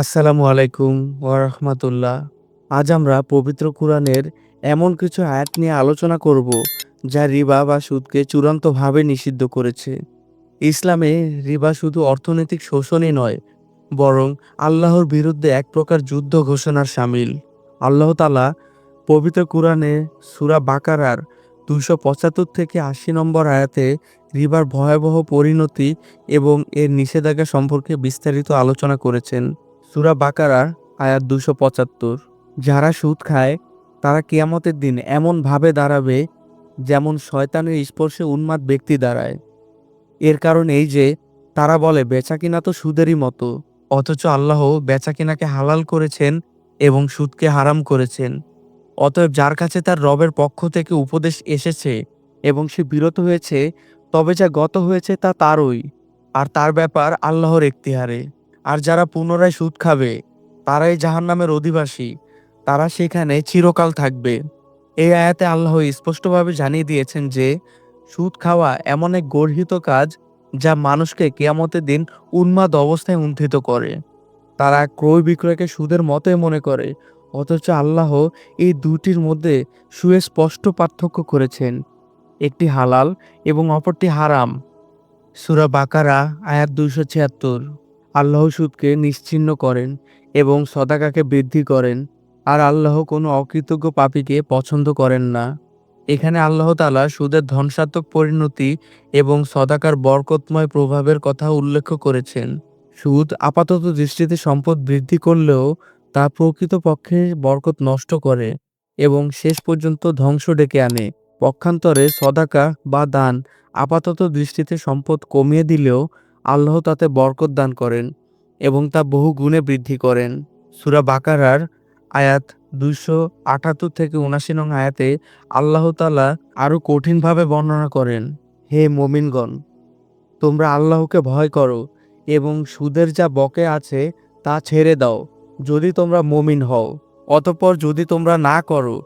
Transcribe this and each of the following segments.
আসসালামু আলাইকুম ওয়ারহমাতুল্লাহ আজ আমরা পবিত্র কোরআনের এমন কিছু আয়াত নিয়ে আলোচনা করব যা রিবা বা সুদকে চূড়ান্তভাবে নিষিদ্ধ করেছে। ইসলামে রিবা শুধু অর্থনৈতিক শোষণই নয়, বরং আল্লাহর বিরুদ্ধে এক প্রকার যুদ্ধ ঘোষণার সামিল। আল্লাহ তালা পবিত্র কোরআনে সুরা বাকারার দুশো পঁচাত্তর থেকে আশি নম্বর আয়াতে রিবার ভয়াবহ পরিণতি এবং এর নিষেধাজ্ঞা সম্পর্কে বিস্তারিত আলোচনা করেছেন। সুরা বাকারার আয়াত দুশো পঁচাত্তর। যারা সুদ খায়, তারা কিয়ামতের দিন এমন ভাবে দাঁড়াবে যেমন শয়তানের স্পর্শে উন্মাদ ব্যক্তি দাঁড়ায়। এর কারণ এই যে, তারা বলে বেচাকিনা তো সুদেরই মতো, অথচ আল্লাহ বেচাকিনাকে হালাল করেছেন এবং সুদকে হারাম করেছেন। অতএব যার কাছে তার রবের পক্ষ থেকে উপদেশ এসেছে এবং সে বিরত হয়েছে, তবে যা গত হয়েছে তা তারই, আর তার ব্যাপার আল্লাহর এখতিয়ারে। আর যারা পুনরায় সুদ খাবে, তারাই জাহান্নামের অধিবাসী। তারা সেখানে চিরকাল থাকবে। এই আয়াতে আল্লাহ স্পষ্টভাবে জানিয়ে দিয়েছেন যে, সুদ খাওয়া এমন এক গর্হিত কাজ যা মানুষকে কেয়ামতের দিন উন্মাদ অবস্থায় উন্থিত করে। তারা ক্রয় বিক্রয়কে সুদের মতোই মনে করে, অথচ আল্লাহ এই দুটির মধ্যে সুস্পষ্ট পার্থক্য করেছেন। একটি হালাল এবং অপরটি হারাম। সুরা বাকারা, আয়াত দুইশো ছিয়াত্তর। আল্লাহ সুদকে নিশ্চিহ্ন করেন এবং সদাকাকে বৃদ্ধি করেন, আর আল্লাহ কোনো অকৃতজ্ঞ পাপীকে পছন্দ করেন না। এখানে আল্লাহ তালা সুদের ধ্বংসাত্মক পরিণতি এবং সদাকার বরকতময় প্রভাবের কথা উল্লেখ করেছেন। সুদ আপাতত দৃষ্টিতে সম্পদ বৃদ্ধি করলেও তা প্রকৃতপক্ষে বরকত নষ্ট করে এবং শেষ পর্যন্ত ধ্বংস ডেকে আনে। পক্ষান্তরে সদাকা বা দান আপাতত দৃষ্টিতে সম্পদ কমিয়ে দিলেও আল্লাহ তাতে বরকত দান করেন এবং তা বহু গুণে বৃদ্ধি করেন। সুরা বাকারার আয়াত দুইশো আটাত্তর থেকে উনাশি নং আয়াতে আল্লাহ তালা আরও কঠিনভাবে বর্ণনা করেন, হে মোমিনগণ, তোমরা আল্লাহকে ভয় করো এবং সুদের যা বকে আছে তা ছেড়ে দাও যদি তোমরা মমিন হও। অতঃপর যদি তোমরা না করো,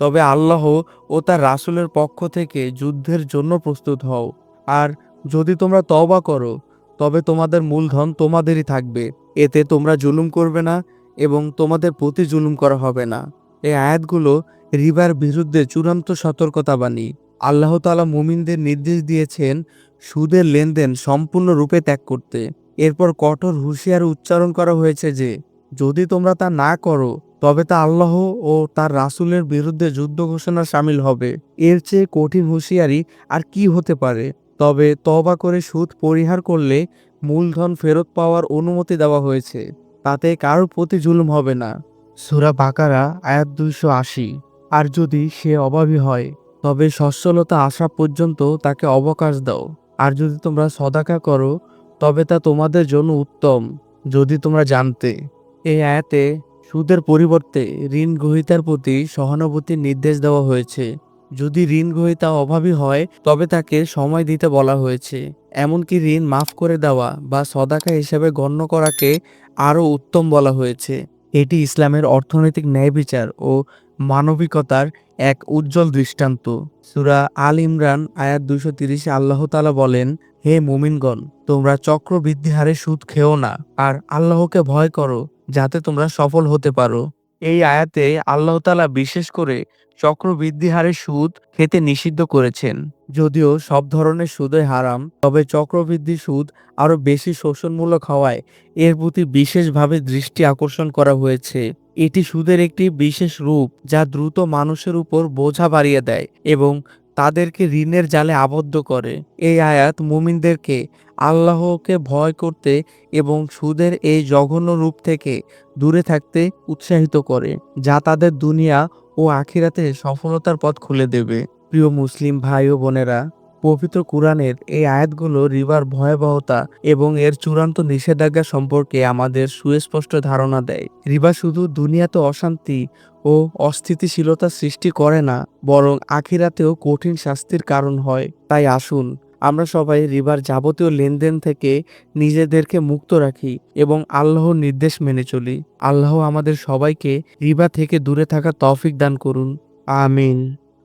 তবে আল্লাহ ও তার রাসূলের পক্ষ থেকে যুদ্ধের জন্য প্রস্তুত হও। আর যদি তোমরা তওবা করো তবে তোমাদের মূলধন তোমাদেরই থাকবে। এতে তোমরা জুলুম করবে না এবং তোমাদের প্রতি জুলুম করা হবে না। এই আয়াতগুলো রিবার বিরুদ্ধে চূড়ান্ত সতর্কতাবাণী। আল্লাহ তালা মুমিনদের নির্দেশ দিয়েছেন সুদের লেনদেন সম্পূর্ণরূপে ত্যাগ করতে। এরপর কঠোর হুঁশিয়ার উচ্চারণ করা হয়েছে যে, যদি তোমরা তা না করো, তবে তা আল্লাহ ও তার রাসূলের বিরুদ্ধে যুদ্ধ ঘোষণা সামিল হবে। এর চেয়ে কঠিন হুঁশিয়ারি আর কি হতে পারে? তবে তবা করে সুদ পরিহার করলে মূলধন ফেরত পাওয়ার অনুমতি দেওয়া হয়েছে। তাতে কারোর প্রতি জুলুম হবে না। সুরা বাকারা, আয়াত দুইশো আশি। আর যদি সে অভাবী হয়, তবে সচ্ছলতা আসা পর্যন্ত তাকে অবকাশ দাও। আর যদি তোমরা সদাকা করো, তবে তা তোমাদের জন্য উত্তম। যদি তোমরা জানতে এই আয়াতে সুদের পরিবর্তে ঋণ গ্রহীতার প্রতি সহানুভূতির নির্দেশ দেওয়া হয়েছে। যদি ঋণ গ্রহীতা অভাবী হয়, তবে তাকে সময় দিতে বলা হয়েছে। এমনকি ঋণ মাফ করে দেওয়া বা সদাকা হিসেবে গণ্য করাকে আরও উত্তম বলা হয়েছে। এটি ইসলামের অর্থনৈতিক ন্যায় বিচার ও মানবিকতার এক উজ্জ্বল দৃষ্টান্ত। সুরা আল ইমরান, আয়াত দুশো তিরিশে আল্লাহ তালা বলেন, হে মুমিনগণ, তোমরা চক্রবৃদ্ধি হারে সুদ খেও না, আর আল্লাহকে ভয় করো, যাতে তোমরা সফল হতে পারো। এই আয়াতে আল্লাহ তালা বিশেষ করে চক্রবৃদ্ধি হারে সুদ খেতে নিষিদ্ধ করেছেন। যদিও সব ধরনের সুদে হারাম, তবে চক্রবৃদ্ধি সুদ আরও বেশি শোষণমূলক হওয়ায় এর প্রতি বিশেষভাবে দৃষ্টি আকর্ষণ করা হয়েছে। এটি সুদের একটি বিশেষ রূপ যা দ্রুত মানুষের উপর বোঝা বাড়িয়ে দেয় এবং তাদেরকে ঋণের জালে আবদ্ধ করে। এই আয়াত মুমিনদেরকে আল্লাহকে ভয় করতে এবং সুদের এই জঘন্য রূপ থেকে দূরে থাকতে উৎসাহিত করে, যা তাদের দুনিয়া ও আখিরাতে সফলতার পথ খুলে দেবে। প্রিয় মুসলিম ভাই ও বোনেরা পবিত্র কোরআনের এই আয়াতগুলো রিবার ভয়াবহতা এবং এর চূড়ান্ত নিষেধাজ্ঞা সম্পর্কে আমাদের সুস্পষ্ট ধারণা দেয়। রিবা শুধু দুনিয়াতে অশান্তি ও অস্থিতিশীলতা সৃষ্টি করে না, বরং আখিরাতেও কঠিন শাস্তির কারণ হয়। তাই আসুন, আমরা সবাই রিবার যাবতীয় লেনদেন থেকে নিজেদেরকে মুক্ত রাখি এবং আল্লাহর নির্দেশ মেনে চলি। আল্লাহ আমাদের সবাইকে রিবা থেকে দূরে থাকা তৌফিক দান করুন। আমিন।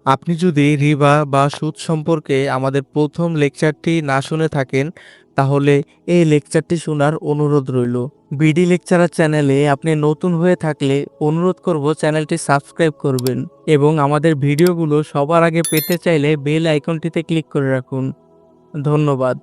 আপনি যদি রিবা বা সুদ সম্পর্কে আমাদের প্রথম লেকচারটি না শুনে থাকেন, তাহলে এই লেকচারটি শোনার অনুরোধ রইল। বিডি লেকচারার চ্যানেলে আপনি নতুন হয়ে থাকলে অনুরোধ করব চ্যানেলটি সাবস্ক্রাইব করবেন এবং আমাদের ভিডিওগুলো সবার আগে পেতে চাইলে বেল আইকনটিতে ক্লিক করে রাখুন। ধন্যবাদ।